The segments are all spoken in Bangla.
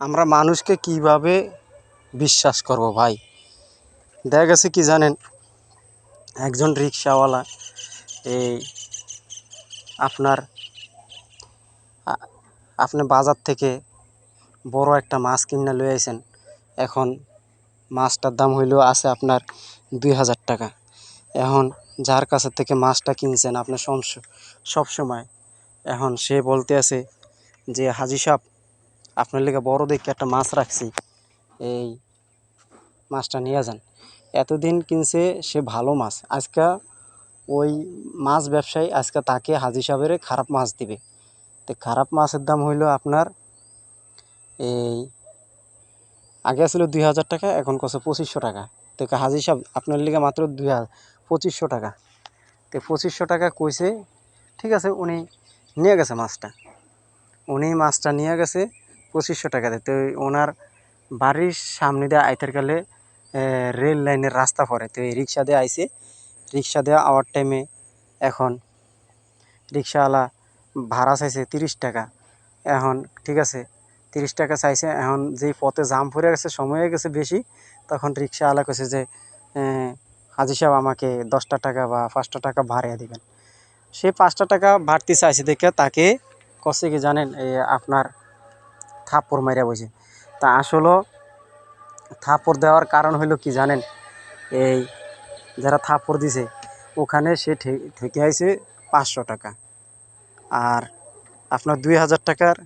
আমরা মানুষকে কীভাবে বিশ্বাস করব ভাই? দেখা গেছে কি জানেন, একজন রিক্সাওয়ালা, এই আপনার আপনি বাজার থেকে বড় একটা মাছ কিনে লয়ে আইছেন। এখন মাছটার দাম হইলেও আছে আপনার দুই হাজার টাকা। এখন যার কাছে থেকে মাছটা কিনছেন আপনি সব সময় এখন সে বলতে আছে যে, হাজি সাহেব আপনার লেগে বড় দেখে একটা মাছ রাখছি। এই মাছটা নিয়ে যান। এতদিন কিনছে সে ভালো মাছ। আজকে ওই মাছ ব্যবসায়ী আজকে তাকে হাজি সাহেবের খারাপ মাছ দিবে। তো খারাপ মাছের দাম হইল আপনার এই আগে ছিল দুই হাজার টাকা, এখন কছে পঁচিশশো টাকা। তো হাজি সাহেব, আপনার লিগে মাত্র দুই হাজার, পঁচিশশো টাকা। তো পঁচিশশো টাকা কইছে, ঠিক আছে, উনি নিয়ে গেছে মাছটা। উনি মাছটা নিয়ে গেছে পঁচিশশো টাকা দেয়। তো ওনার বাড়ির সামনে দিয়ে আইতার গেলে রেল লাইনের রাস্তা পড়ে। তো এই রিক্সা দিয়ে আইসে রিক্সা দিয়ে আওয়ার টাইমে এখন রিক্সাওয়ালা ভাড়া চাইছে তিরিশ টাকা। এখন ঠিক আছে, তিরিশ টাকা চাইছে। এখন যেই পথে জাম পড়ে গেছে, সময় হয়ে গেছে বেশি, তখন রিক্সাওয়ালা কইছে যে হাজি সাহেব আমাকে দশটা টাকা বা পাঁচটা টাকা ভাড়া দিবেন। সে পাঁচটা টাকা বাড়তি চাইছে দেখে তাকে কষে কি জানেন এই আপনার থাপ্পড় মারিয়া বসে তা আসলে থাপ্পড় দেওয়ার কারণ হইল কি জানেন? এই যারা থাপ্পড় দিছে, ওখানে সে ঠেকে আইছে পাঁচশো টাকা। আর আপনার দুই হাজার টাকার,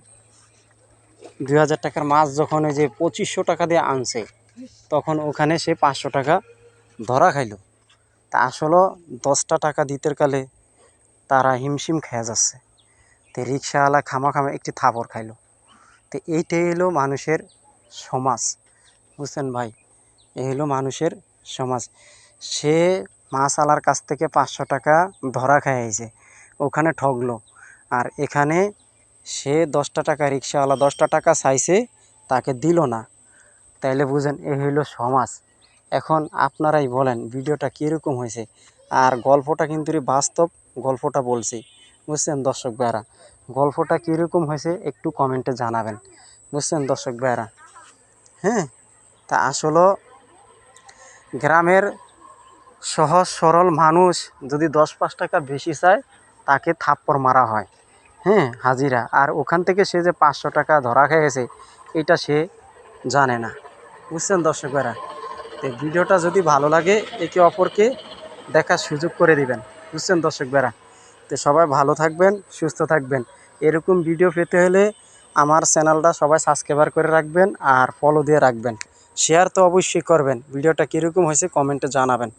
দুই হাজার টাকার মাছ যখন ওই যে পঁচিশশো টাকা দিয়ে আনছে, তখন ওখানে সে পাঁচশো টাকা ধরা খাইলো। তা আসলে দশটা টাকা দিতে কালে তারা হিমশিম খেয়ে যাচ্ছে। তো রিক্সাওয়ালা খামা খামা একটি থাপড় খাইলো। তো এইটাই হলো মানুষের সমাজ। বুঝছেন ভাই? এই হলো মানুষের সমাজ। সে মাছওয়ালার কাছ থেকে পাঁচশো টাকা ধরা খাইয়েছে ওখানে ঠগলো। আর এখানে সে দশটা টাকা রিক্সাওয়ালা দশটা টাকা চাইছে, তাকে দিল না। তাইলে বুঝেন, এ হইল সমাজ। এখন আপনারাই বলেন, ভিডিওটা কীরকম হয়েছে আর গল্পটা কিন্তু বাস্তব গল্পটা বলছি। বুঝছেন দর্শক ভাইরা গল্পটা কীরকম হয়েছে একটু কমেন্টে জানাবেন। বুঝছেন দর্শক ভাইরা হ্যাঁ তা আসলে গ্রামের সহজ সরল মানুষ যদি দশ পাঁচ টাকা বেশি চায়, তাকে থাপ্পড় মারা হয়। হ্যাঁ হাজিরা। আর ওখান থেকে সে যে পাঁচশো টাকা ধরা খেয়েছে, এটা সে জানে না। বুঝছেন দর্শক দর্শকেরা তো ভিডিওটা যদি ভালো লাগে, একে অপরকে দেখার সুযোগ করে দিবেন। বুঝছেন দর্শকবেরা তো সবাই ভালো থাকবেন, সুস্থ থাকবেন। এরকম ভিডিও পেতে হলে আমার চ্যানেলটা সবাই সাবস্ক্রাইবার করে রাখবেন আর ফলো দিয়ে রাখবেন। শেয়ার তো অবশ্যই করবেন। ভিডিওটা কীরকম হয়েছে কমেন্টে জানাবেন।